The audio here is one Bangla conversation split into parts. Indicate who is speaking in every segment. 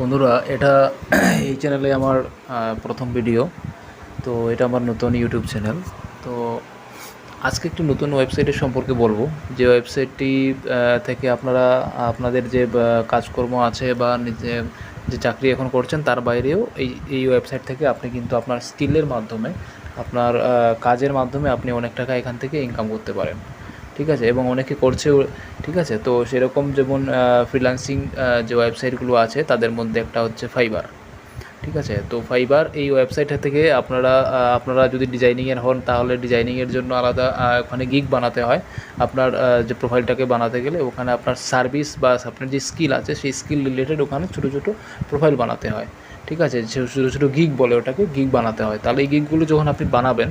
Speaker 1: বন্ধুরা, এটা এই চ্যানেলে আমার প্রথম ভিডিও তো এটা আমার নতুন ইউটিউব চ্যানেল তো আজকে একটি নতুন ওয়েবসাইটের সম্পর্কে বলব। যে ওয়েবসাইটটি থেকে আপনারা, আপনাদের যে কাজকর্ম আছে বা নিজে, যে চাকরি এখন করছেন, তার বাইরেও এই এই ওয়েবসাইট থেকে আপনি কিন্তু আপনার স্কিলের মাধ্যমে, আপনার কাজের মাধ্যমে আপনি অনেক টাকা এখান থেকে ইনকাম করতে পারেন। ঠিক আছে? এবং অনেকে করছেও, ঠিক আছে? তো সেরকম যেমন ফ্রিল্যান্সিং যে ওয়েবসাইটগুলো আছে, তাদের মধ্যে একটা হচ্ছে ফাইবার ঠিক আছে? তো ফাইবার এই ওয়েবসাইট থেকে আপনারা আপনারা যদি ডিজাইনিংয়ের হন, তাহলে ডিজাইনিংয়ের জন্য আলাদা ওখানে গিগ বানাতে হয়। আপনার যে প্রোফাইলটাকে বানাতে গেলে ওখানে আপনার সার্ভিস বা আপনার যে স্কিল আছে, সেই স্কিল রিলেটেড ওখানে ছোটো ছোটো প্রোফাইল বানাতে হয়। ঠিক আছে? ছোটো ছোটো গিগ বলে ওটাকে গিগ বানাতে হয়। তাহলে এই গিগগুলো যখন আপনি বানাবেন,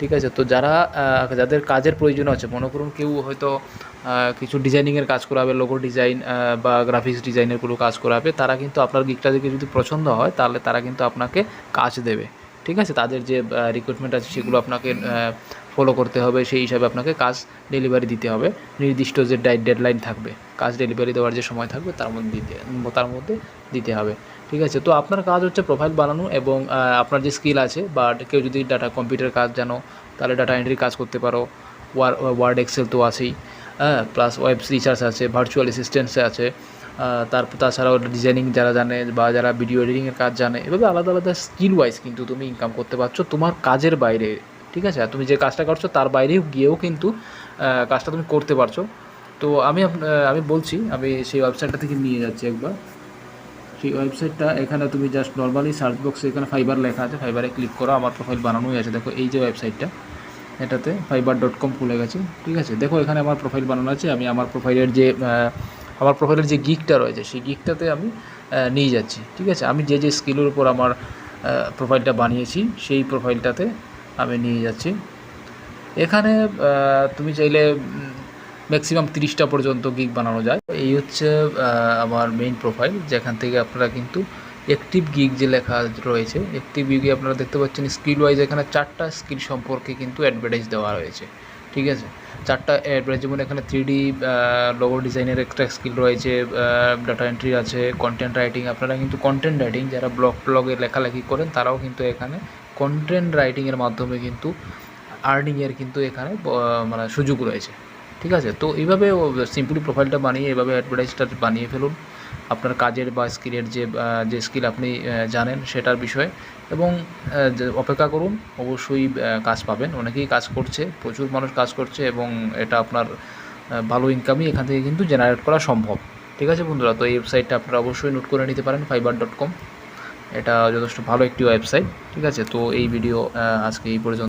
Speaker 1: ঠিক আছে? তো যারা যাদের কাজের প্রয়োজন আছে, মনে করুন কেউ হয়তো কিছু ডিজাইনিংয়ের কাজ করাবে লোগো ডিজাইন বা গ্রাফিক্স ডিজাইনের কোনো কাজ করাবে, তারা কিন্তু আপনার দেখে যদি পছন্দ হয়, তাহলে তারা কিন্তু আপনাকে কাজ দেবে। ঠিক আছে? তাদের যে রিক্রুটমেন্ট আছে সেগুলো আপনাকে ফলো করতে হবে। সেই হিসাবে আপনাকে কাজ ডেলিভারি দিতে হবে। নির্দিষ্ট যে ডেডলাইন থাকবে, কাজ ডেলিভারি দেওয়ার যে সময় থাকবে, তার মধ্যে দিতে, তার মধ্যে দিতে হবে। ঠিক আছে? তো আপনার কাজ হচ্ছে প্রোফাইল বানানো এবং আপনার যে স্কিল আছে বা কেউ যদি ডাটা কম্পিউটার কাজ জানো, তাহলে ডাটা এন্ট্রি কাজ করতে পারো। ওয়ার্ড এক্সেল তো আছেই। হ্যাঁ? প্লাস ওয়েব রিচার্জ আছে ভার্চুয়াল অ্যাসিস্ট্যান্স আছে। তারপর তাছাড়াও ডিজাইনিং যারা জানে বা যারা ভিডিও এডিটিংয়ের কাজ জানে, এভাবে আলাদা আলাদা স্কিল ওয়াইজ কিন্তু তুমি ইনকাম করতে পারছ তোমার কাজের বাইরে, ঠিক আছে? তুমি যে কাজটা করছ তার বাইরেও গিয়েও কিন্তু কাজটা তুমি করতে পারছ। তো আমি আমি বলছি, আমি সেই ওয়েবসাইটটা থেকে নিয়ে যাচ্ছি একবার। সেই ওয়েবসাইটটা এখানে তুমি জাস্ট নর্মালি সার্চ বক্সে এখানে ফাইবার লেখা আছে ফাইবারে ক্লিক করো, আমার প্রোফাইল বানানোই আছে। দেখো, এই যে ওয়েবসাইটটা এটাতে ফাইবার ডট কম খুলে গেছে, ঠিক আছে? দেখো, এখানে আমার প্রোফাইল বানানো আছে, আমি আমার প্রোফাইলের যে আমার প্রোফাইলের যে গিকটা রয়েছে, সেই গিকটাতে আমি নিয়ে যাচ্ছি, ঠিক আছে? আমি যে যে স্কিলের উপর আমার প্রোফাইলটা বানিয়েছি, সেই প্রোফাইলটাতে আমি নিয়ে যাচ্ছি। এখানে তুমি চাইলে ম্যাক্সিমাম তিরিশটা পর্যন্ত গিগ বানানো যায়। এই হচ্ছে আমার মেইন প্রোফাইল যেখান থেকে আপনারা কিন্তু অ্যাক্টিভ গিগ যে লেখা রয়েছে অ্যাক্টিভ গিগে আপনারা দেখতে পাচ্ছেন স্কিল ওয়াইজ এখানে চারটা স্কিল সম্পর্কে কিন্তু অ্যাডভার্টাইজ দেওয়া রয়েছে। ঠিক আছে? চারটা যেমন এখানে থ্রি ডি লোগো ডিজাইনের একটা স্কিল রয়েছে ডাটা এন্ট্রি আছে কন্টেন্ট রাইটিং আপনারা কিন্তু কন্টেন্ট রাইটিং যারা ব্লগ ব্লগে লেখালেখি করেন, তারাও কিন্তু এখানে কন্টেন্ট রাইটিংয়ের মাধ্যমে কিন্তু আর্নিংয়ের কিন্তু এখানে মানে সুযোগ রয়েছে। ঠিক আছে? তো এইভাবে সিম্পলি প্রোফাইলটা বানিয়ে এভাবে অ্যাডভার্টাইজটা বানিয়ে ফেলুন। আপনার কাজের বা স্কিলের যে যে স্কিল আপনি জানেন সেটার বিষয়ে। এবং অপেক্ষা করুন, অবশ্যই কাজ পাবেন। অনেকেই কাজ করছে, প্রচুর মানুষ কাজ করছে এবং এটা আপনার ভালো ইনকামই এখান থেকে কিন্তু জেনারেট করা সম্ভব। ঠিক আছে বন্ধুরা? তো এই ওয়েবসাইটটা আপনারা অবশ্যই নোট করে নিতে পারেন ফাইবার ডট কম এটা যথেষ্ট ভালো একটি ওয়েবসাইট ঠিক আছে? তো এই ভিডিও আজকে এই পর্যন্ত।